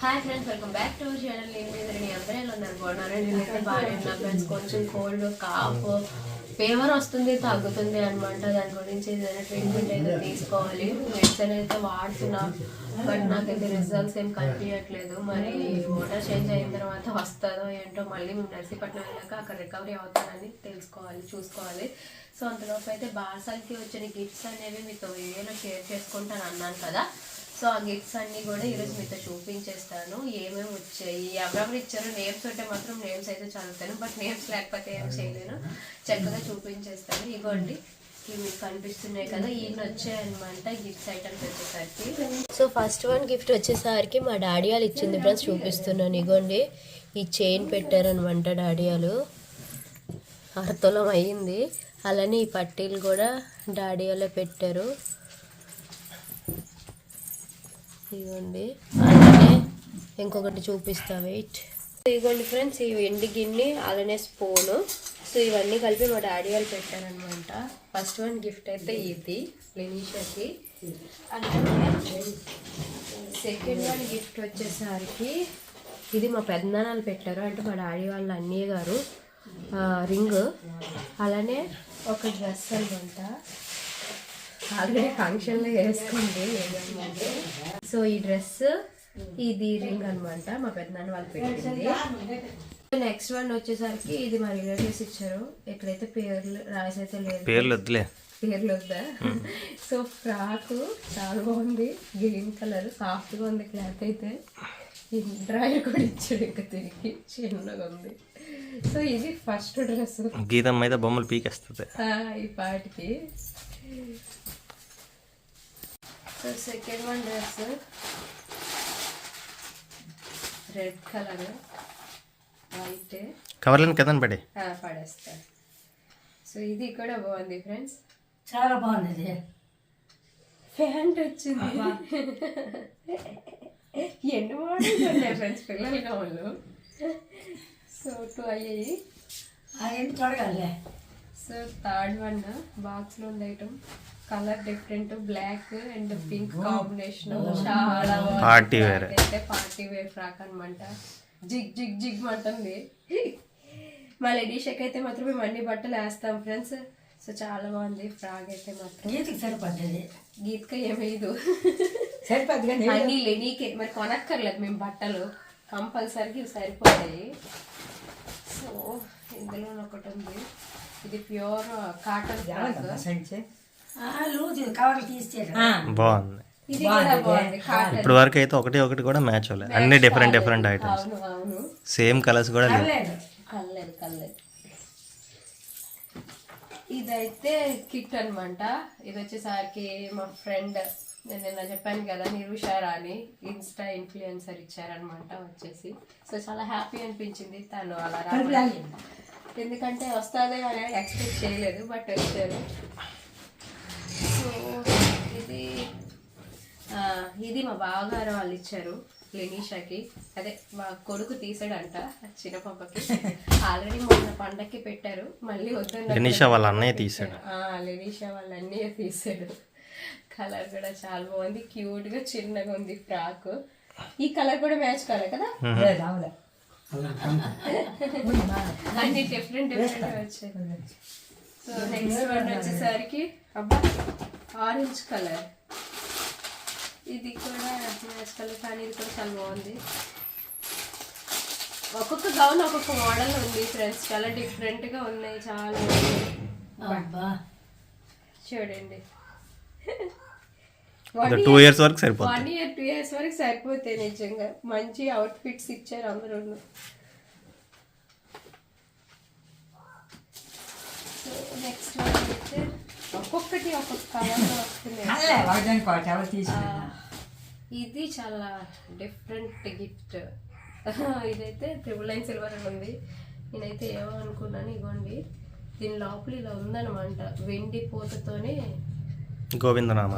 Hi friends welcome back to our channel నేను మీ అందరూ ఎలా ఉన్నారు. బాగున్నారు? నేనైతే బాగానే ఉన్నా ఫ్రెండ్స్ కొంచెం కోల్డ్ కాఫ్ ఫీవర్ వస్తుంది తగ్గుతుంది అనమాట దాని గురించి ఏదైనా ట్రీట్మెంట్ అయితే తీసుకోవాలి. మెడిసిన్ అయితే వాడుతున్నా బట్ నాకైతే రిజల్ట్స్ ఏం కనిపించట్లేదు. మరి ఓటర్ చేంజ్ అయిన తర్వాత వస్తుందో ఏంటో మళ్ళీ మేము నర్సీపట్నం వెళ్ళాక అక్కడ రికవరీ అవుతానని తెలుసుకోవాలి చూసుకోవాలి. సో అంతలోపు అయితే బాసాలకి వచ్చిన గిఫ్ట్స్ అనేవి మీతో వీడియోలో షేర్ చేసుకుంటాను అన్నాను కదా. సో ఆ గిఫ్ట్స్ అన్నీ కూడా ఈరోజు మీతో చూపించేస్తాను. ఏమేమి వచ్చాయి? ఎవరెవరు ఇచ్చారో నేమ్స్ ఉంటే మాత్రం నేమ్స్ అయితే చదువుతాను బట్ నేమ్స్ లేకపోతే ఏం చేయలేను. చక్కగా చూపించేస్తాను. ఇగోండి ఇవి మీకు కనిపిస్తున్నాయి కదా ఈయన వచ్చాయన్నమాట గిఫ్ట్స్ ఐటమ్స్ వచ్చేసరికి. సో ఫస్ట్ వన్ గిఫ్ట్ వచ్చేసరికి మా డాడీ వాళ్ళు ఇచ్చింది ఫ్రెండ్స్ చూపిస్తున్నాను. ఇగోండి ఈ చైన్ పెట్టారనమాట డాడీ వాళ్ళు. అర్థలం అయ్యింది అలానే ఈ పట్టీలు కూడా డాడీ వాళ్ళే పెట్టారు. ఇదిగోండి అలానే ఇంకొకటి చూపిస్తా వెయిట్. ఇదిగోండి ఫ్రెండ్స్ ఈ ఎండి గిన్నె అలానే స్పూను. సో ఇవన్నీ కలిపి మా డాడీ వాళ్ళు పెట్టారనమాట ఫస్ట్ వన్ గిఫ్ట్ అయితే ఇది లెనీషాకి. అలానే సెకండ్ వన్ గిఫ్ట్ వచ్చేసరికి ఇది మా పెద్దనాన్నలు పెట్టారు. అంటే మా డాడీ వాళ్ళ అన్నయ్య గారు రింగ్. అలానే ఒక డ్రెస్ అనమాట ఆల్రెడీ ఫంక్షన్లో వేసుకోండి ఏదన్నమాట సో ఈ డ్రెస్ ఇది రింగ్ అన్నమాట. మా పెద్దనాన్న వాళ్ళు పెట్టింది. నెక్స్ట్ వన్ వచ్చేసరికి ఇది మా రిలేటివ్స్ ఇచ్చారు. ఎక్కడైతే పేర్లు రాసి అయితే లేదు. పేర్లు వద్దులే. పేర్లు వద్దా? సో ఫ్రాక్ చాలా బాగుంది. గ్రీన్ కలర్ సాఫ్ట్గా ఉంది క్లాత్ అయితే. ఈ డ్రైవర్ కూడా ఇచ్చాడు ఇంకా తిరిగి. చిన్నగా ఉంది. సో ఇది ఫస్ట్ డ్రెస్ గీతమ్మ అయితే బొమ్మలు పీకేస్తుంది. ఈ పాటికి. So second one dress. Red colour white. కవర్లను కదని పడే. పడేస్తా. సో ఇది కూడా బాగుంది ఫ్రెండ్స్. చాలా బాగుంది ప్యాంట్ వచ్చింది. ఎన్ని మోడల్స్ ఉన్నాయి ఫ్రెండ్స్ పిల్లలుగా వాళ్ళు సో టూ అయ్యాయి. ఆయన చూడగలే సో థర్డ్ వన్ బాక్స్లో ఉండే item colour different black and pink combination చాలా wear. Frock అయితే పార్టీ వేర్ ఫ్రాక్ అనమాట జిగ్ జిగ్ జిగ్ అంటుంది మా లెడీషకి అయితే మాత్రం మేము అన్ని బట్టలు వేస్తాం ఫ్రెండ్స్ సో చాలా బాగుంది. ఫ్రాక్ అయితే మాత్రం. గీతకి సరిపడ్డది. గీత్క ఏమైదు సరిపద్ది కానీ అన్ని లెనీకే మరి కొనక్కర్లేదు మేము బట్టలు కంపల్సరీగా ఇవి సరిపోతాయి. సో ఇందులో ఒకటి ఉంది. ఇది ప్యూర్ కాటన్ లూజ్ తీసేది బాగుంది. ఇది కూడా బాగుంది కాటన్. ఇప్పుడు వరకు అయితే ఒకటి ఒకటి కూడా మ్యాచ్ అవ్వలేదు. అన్ని different different items same colours కూడా లేవు. లేదు కల్లేదు కల్లేదు ఇదైతే కిట్ అన్నమాట. ఇది వచ్చేసరికి మా ఫ్రెండ్ నేను నిన్న చెప్పాను కదా నిరుషారా అని ఇన్స్టా ఇన్ఫ్లుయెన్సర్ ఇచ్చారనమాట వచ్చేసి. సో చాలా హ్యాపీ అనిపించింది తను అలా రావడం. ఎందుకంటే వస్తుంది అని ఎక్స్పెక్ట్ చేయలేదు బట్ వచ్చారు. సో ఇది ఇది మా బావగారు వాళ్ళు ఇచ్చారు లెనీషాకి. అదే మా కొడుకు తీసాడంట చిన్న పాపకి. ఆల్రెడీ మొన్న పండక్కి పెట్టారు మళ్ళీ వద్దన్న లెనిషా వాళ్ళ అన్నయ్య తీసాడు. ఆ, లెనీషా వాళ్ళ అన్నయ్య తీసాడు. కలర్ కూడా చాలా బాగుంది క్యూట్గా చిన్నగా ఉంది ఫ్రాక్. ఈ కలర్ కూడా మ్యాచ్ కాలే కదా? అన్ని డిఫరెంట్ డిఫరెంట్ వచ్చాయి. సో నెక్స్ట్ వన్ వచ్చేసరికి అబ్బా ఆరెంజ్ కలర్ ఇది కూడా మ్యాచ్ కలర్ కానీ ఇది కూడా చాలా బాగుంది. ఒక్కొక్క గౌన్ ఒక్కొక్క మోడల్ ఉంది ఫ్రెండ్స్ చాలా డిఫరెంట్గా ఉన్నాయి చాలా చూడండి. టూ ఇయర్స్ వరకు సరిపోతుంది వన్ ఇయర్ టూ ఇయర్స్ వరకు సరిపోతాయి నిజంగా. మంచి అవుట్ ఫిట్స్ ఇచ్చారు అందరూ సో నెక్స్ట్ అయితే ఒక్కొక్కటి ఒక్కొక్క కలర్లో తీసుకున్నా ఇది చాలా డిఫరెంట్ గిఫ్ట్ ఇదైతే ట్రిపుల్ నైన్ సిల్వర్ అని ఉంది. నేనైతే ఏమో అనుకున్నాను ఇగోండి. దీని లోపల ఇలా ఉందన్నమాట. వెండి పూతతోనే గోవిందనామ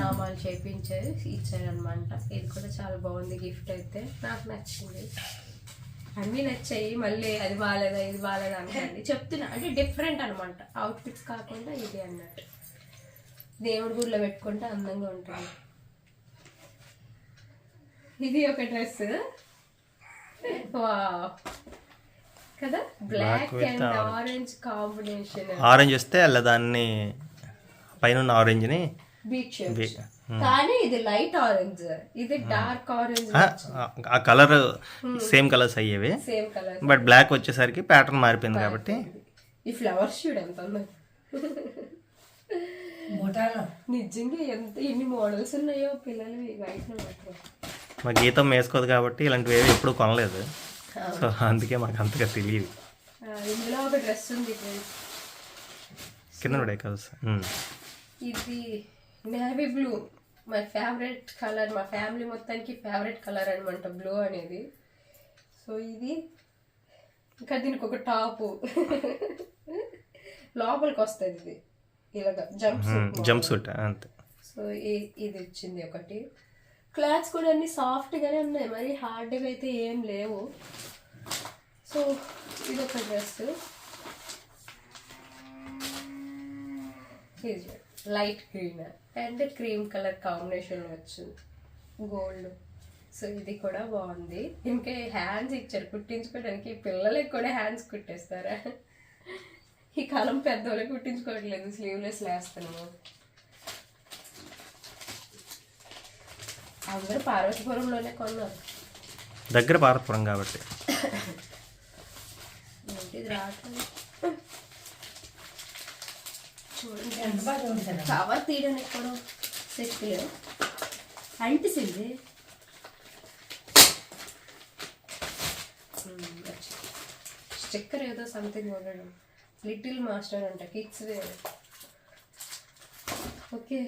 నామాలు చేపించారు ఇచ్చారనమాట. ఇది కూడా చాలా బాగుంది గిఫ్ట్ అయితే. నాకు నచ్చింది. అన్నీ నచ్చాయి. మళ్ళీ అది బాగాలేదా ఇది బాగాలేదా అంటే చెప్తున్నా. అంటే డిఫరెంట్ అనమాట. అవుట్ఫిట్స్ కాకుండా ఇది అన్నట్టు. దేవుడి గుడిలో పెట్టుకుంటే అందంగా ఉంటుంది. ఇది ఒక డ్రెస్. కదా? Black and. Orange combination orange వస్తే అలా దాన్ని పైన ఉన్న ఆరెంజ్ని కానీ ఇది లైట్ ఆరెంజ్ ఇది డార్క్ ఆరెంజ్. ఆ కలర్ సేమ్ కలర్స్ అయ్యేవి. సేమ్ కలర్ బట్ బ్లాక్ వచ్చేసరికి ప్యాటర్న్ మారిపోయింది కాబట్టి. ఈ ఫ్లవర్స్ చూడు ఎంత నిజంగా ఎంత ఎన్ని మోడల్స్ ఉన్నాయో పిల్లలు వైట్ మా గీతం వేసుకోదు కాబట్టి ఇలాంటివి ఏవి ఎప్పుడు కొనలేదు. సో అందుకే మాకు అంతగా తెలియదు. ఇందులో ఒక డ్రెస్ ఉంది. కింద పడే కలర్స్? ఇది navy blue my favourite colour మా ఫ్యామిలీ మొత్తానికి ఫేవరెట్ కలర్ అనమాట బ్లూ అనేది. సో ఇది ఇంకా దీనికి ఒక టాపు లోపలికి వస్తుంది ఇది. ఇలాగ జంప్ జంప్ సూట్ అంతే. సో ఇది వచ్చింది ఒకటి. క్లాత్స్ కూడా అన్ని సాఫ్ట్గానే ఉన్నాయి. మరి హార్డ్గా అయితే ఏం లేవు. సో ఇది ఒక dress light green and cream colour కాంబినేషన్లో వచ్చింది గోల్డ్. సో ఇది కూడా బాగుంది. ఇంకా హ్యాండ్స్ ఇచ్చారు. కుట్టించుకోవడానికి పిల్లలకి కూడా హ్యాండ్స్ కుట్టేస్తారా? ఈ కాలం పెద్దవాళ్ళకి కుట్టించుకోవట్లేదు. స్లీవ్లెస్ వేస్తున్నాము అందరూ పార్వతీపురంలోనే కొన్నారు. దగ్గర భారతపురం కాబట్టి. రావట్లేదు చూడండి కవర్ తీయడానికి కూడా శక్తి లేదు అంటిసింది స్టిక్కర్ ఏదో సంథింగ్ ఉండడం లిటిల్ మాస్టర్ అంట కిడ్స్ ఓకే.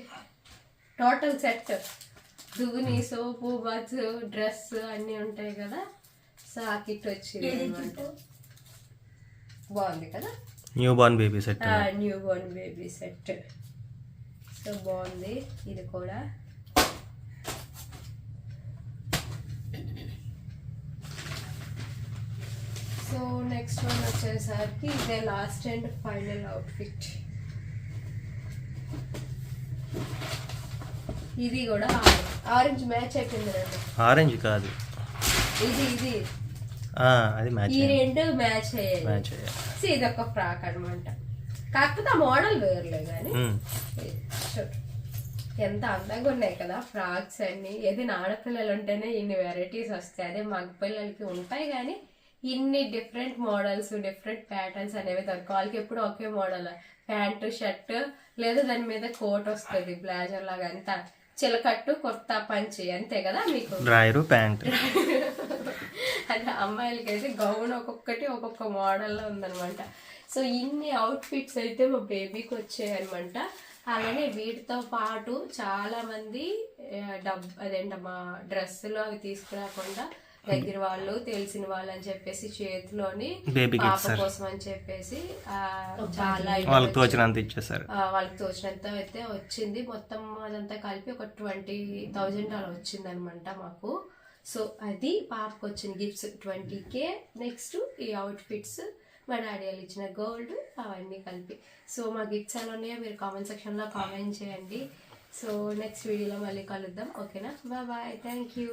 టోటల్ సెట్ దువ్వుని సోపు బజ్ డ్రెస్ అన్నీ ఉంటాయి కదా. సో ఆ కిట్ వచ్చింది బాగుంది కదా? Newborn baby set newborn baby set so బాగుంది. ఇది కూడా. సో నెక్స్ట్ వన్ వచ్చేసరికి ఇదే లాస్ట్ అండ్ ఫైనల్ అవుట్ఫిట్ ఇది కూడా ఆరెంజ్ మ్యాచ్ అయిపోయింది ఆరెంజ్ కాదు. ఇది ఇది. అది మ్యాచ్ ఈ రెండు మ్యాచ్ అయ్యాయి. మ్యాచ్ అయ్యాయి. సో ఇది ఒక ఫ్రాక్ అనమాట కాకపోతే ఆ మోడల్ వేర్లే కానీ. ఎంత అందంగా ఉన్నాయి కదా ఫ్రాక్స్ అన్ని. ఏదైనా ఆడపిల్లలు ఉంటేనే ఇన్ని వెరైటీస్ వస్తాయి. అదే మగ పిల్లలకి ఉంటాయి కానీ ఇన్ని డిఫరెంట్ మోడల్స్ డిఫరెంట్ ప్యాటర్న్స్ అనేవి దొరకవు. వాళ్ళకి ఎప్పుడు ఒకే మోడల్ ప్యాంటు షర్ట్ లేదా దాని మీద కోట్ వస్తుంది బ్లాజర్ లాగా. అంతా చిలకట్టు కొత్త పంచి అంతే కదా మీకు? Drawer pant. అంటే అమ్మాయిలకి అయితే గౌన్ ఒక్కొక్కటి ఒక్కొక్క మోడల్లో ఉందన్నమాట. సో ఇన్ని అవుట్ఫిట్స్ అయితే మా బేబీకి వచ్చాయి అనమాట అలానే వీటితో పాటు చాలా మంది ఆ, డబ్ అదేంటమ్మా డ్రెస్సులు అవి తీసుకురాకుండా దగ్గర వాళ్ళు తెలిసిన వాళ్ళు అని చెప్పేసి చేతిలోని పాప. కోసం అని చెప్పేసి ఆ, చాలా వాళ్ళకి తోచినంత ఇచ్చేసారు ఆ, వాళ్ళకి తోచినంత అయితే వచ్చింది. మొత్తం అదంతా కలిపి ఒక ట్వంటీ థౌజండ్ అలా వచ్చింది అనమాట మాకు. సో అది పాపకు వచ్చిన గిఫ్ట్స్ ట్వంటీ కే నెక్స్ట్ ఈ అవుట్ఫిట్స్ మా డాడీ వాళ్ళు ఇచ్చిన గోల్డ్ అవన్నీ కలిపి. సో మా గిఫ్ట్స్ ఎలా ఉన్నాయో మీరు కామెంట్ సెక్షన్లో కామెంట్ చేయండి. సో నెక్స్ట్ వీడియోలో మళ్ళీ కలుద్దాం. ఓకేనా బాయ్ బాయ్ థ్యాంక్ యూ